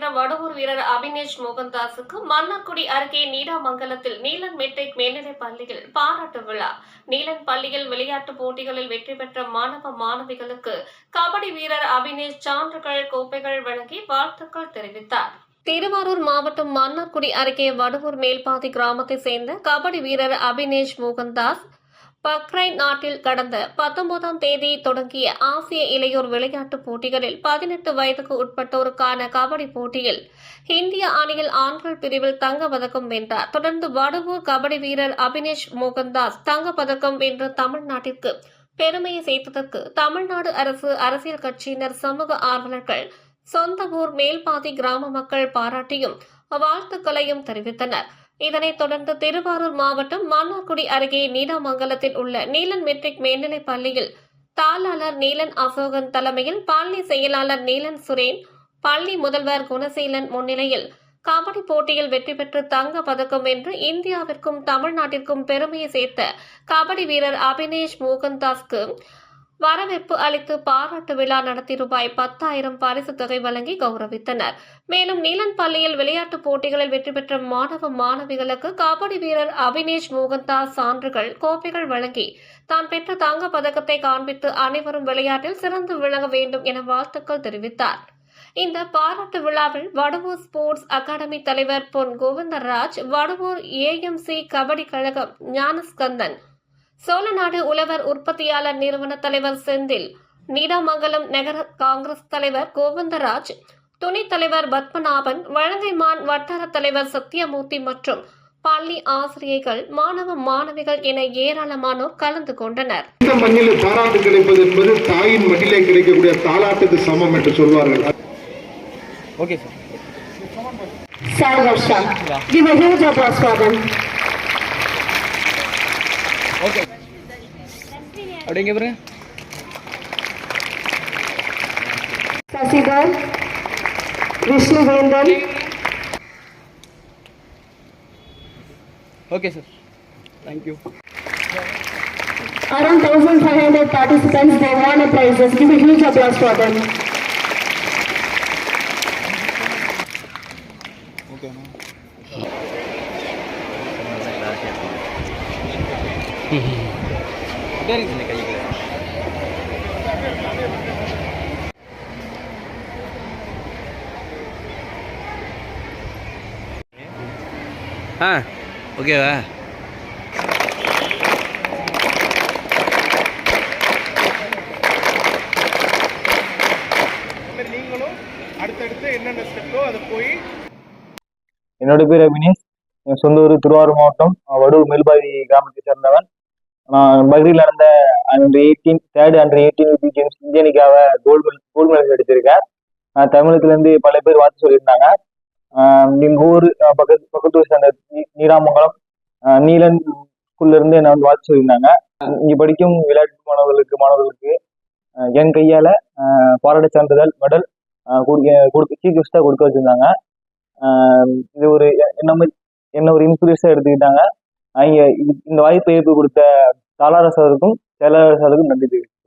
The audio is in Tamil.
சேர்ந்த வடவூர் வீரர் அபினேஷ் மோகன்தாஸுக்கு மன்னார்குடி அருகே நீடாமங்கலத்தில் நீலன் மெட்ரிக் மேல்நிலைப் பள்ளியில் பாராட்டு விழா. நீலன் பள்ளியில் விளையாட்டுப் போட்டிகளில் வெற்றி பெற்ற மாணவ மாணவிகளுக்கு கபடி வீரர் அபினேஷ் சான்றுகள் கோப்பைகள் வழங்கி வாழ்த்துக்கள் தெரிவித்தார். திருவாரூர் மாவட்டம் மன்னார்குடி அருகே வடுவூர் மேல்பாதி கிராமத்தைச் சேர்ந்த கபடி வீரர் அபினேஷ் மோகன்தாஸ் பக்ரைன் நாட்டில் கடந்த பத்தொன்பதாம் தேதி தொடங்கிய ஆசிய இளையோர் விளையாட்டுப் போட்டிகளில் பதினெட்டு வயதுக்கு உட்பட்டோருக்கான கபடி போட்டியில் இந்திய அணியில் ஆண்கள் பிரிவில் தங்க பதக்கம் வென்றார். தொடர்ந்து வடுவூர் கபடி வீரர் அபினேஷ் மோகன்தாஸ் தங்க பதக்கம் வென்று தமிழ்நாட்டிற்கு பெருமையை சேர்த்ததற்கு தமிழ்நாடு அரசு அரசியல் கட்சியினர் சமூக ஆர்வலர்கள் சொந்த ஊர் மேல்பாதி கிராம மக்கள் பாராட்டியும் வாழ்த்துக்களையும் தெரிவித்தனர். இதனைத் தொடர்ந்து திருவாரூர் மாவட்டம் மன்னார்குடி அருகே நீடாமங்கலத்தில் உள்ள நீலன் மெட்ரிக் மேல்நிலைப் பள்ளியில் தாளாளர் நீலன் அசோகன் தலைமையில் பள்ளி செயலாளர் நீலன் சுரேன் பள்ளி முதல்வர் குணசீலன் முன்னிலையில் கபடி போட்டியில் வெற்றி பெற்று தங்க பதக்கம் வென்று இந்தியாவிற்கும் தமிழ்நாட்டிற்கும் பெருமையை சேர்த்த கபடி வீரர் அபினேஷ் மோகன்தாஸ்க்கு வரவேற்பு அளித்து பாராட்டு விழா நடத்தி ரூபாய் பத்தாயிரம் பரிசு தொகை வழங்கி கௌரவித்தனர். மேலும் நீலன் பள்ளியில் விளையாட்டுப் போட்டிகளில் வெற்றி பெற்ற மாணவ மாணவிகளுக்கு கபடி வீரர் அபினேஷ் மோகன்தாஸ் சான்றுகள் கோப்பைகள் வழங்கி தான் பெற்ற தங்க பதக்கத்தை காண்பித்து அனைவரும் விளையாட்டில் சிறந்து விளங்க வேண்டும் என வாழ்த்துக்கள் தெரிவித்தார். இந்த பாராட்டு விழாவில் வடுவூர் ஸ்போர்ட்ஸ் அகாடமி தலைவர் பொன் கோவிந்தராஜ் வடுவூர் ஏஎம்சி கபடி கழகம் ஞானஸ்கந்தன் சோழநாடு உழவர் உற்பத்தியாளர் நிறுவன தலைவர் செந்தில் நீடாமங்கலம் நகர காங்கிரஸ் தலைவர் கோவிந்தராஜ் துணைத் தலைவர் பத்மநாபன் வழங்கைமான் வட்டார தலைவர் சத்யமூர்த்தி மற்றும் பள்ளி ஆசிரியர்கள் மாணவ மாணவிகள் என ஏராளமானோர் கலந்து கொண்டனர் இந்த மண்ணில் பாராட்டு கிடைப்பது என்பது தாயின் மண்ணிலே கிடைக்கக்கூடிய தாலாட்டுக்கு சமம் என்று சொல்வார்கள் okay sir Sai Harsha. Give a huge applause for them. Okay அப்படிங்க பாருங்க Sasidhar, Vishnu Vendan, okay sir thank you around 1500 participants, they won a prizes. Give a huge applause for them. ஓகேண்ணா சரிங்க சார் கைக்கு. ஆ ஓகேவா என்னோட பேர் அபினேஷ் என் சொந்த ஊர் திருவாரூர் மாவட்டம் வடுவு மேல்பாடி கிராமத்தை சேர்ந்தவன். நான் பக்ரீல நடந்த under eighteen third under eighteen UP games இந்தியனுக்காக gold medal gold medal எடுத்திருக்கேன் அஹ் தமிழகத்துலேருந்து பல பேர் வாழ்த்து சொல்லியிருந்தாங்க. எங்கள் எங்க ஊர் பக்கத்து பக்கத்து ஊர் சேர்ந்த நீராமங்கலம் நீலன் ஸ்கூல்ல இருந்து என்னை வந்து வாழ்த்து சொல்லியிருந்தாங்க. இங்க படிக்கும் விளையாட்டு மாணவர்களுக்கு மாணவர்களுக்கு என் கையால பாராட்டு சான்றிதழ் மெடல் கொடுக்க சீஃப் கிஃப்டா கொடுக்க வச்சிருந்தாங்க. இது ஒரு என்ன மாதிரி என்ன ஒரு இன்ஸ்பிரேஷனாக எடுத்துக்கிட்டாங்க. அவங்க இந்த வாய்ப்பை ஏற்பு கொடுத்த தாளார சாருக்கும் செயலாளர் சாருக்கும் நன்றி தெரிவிக்கிறேன்.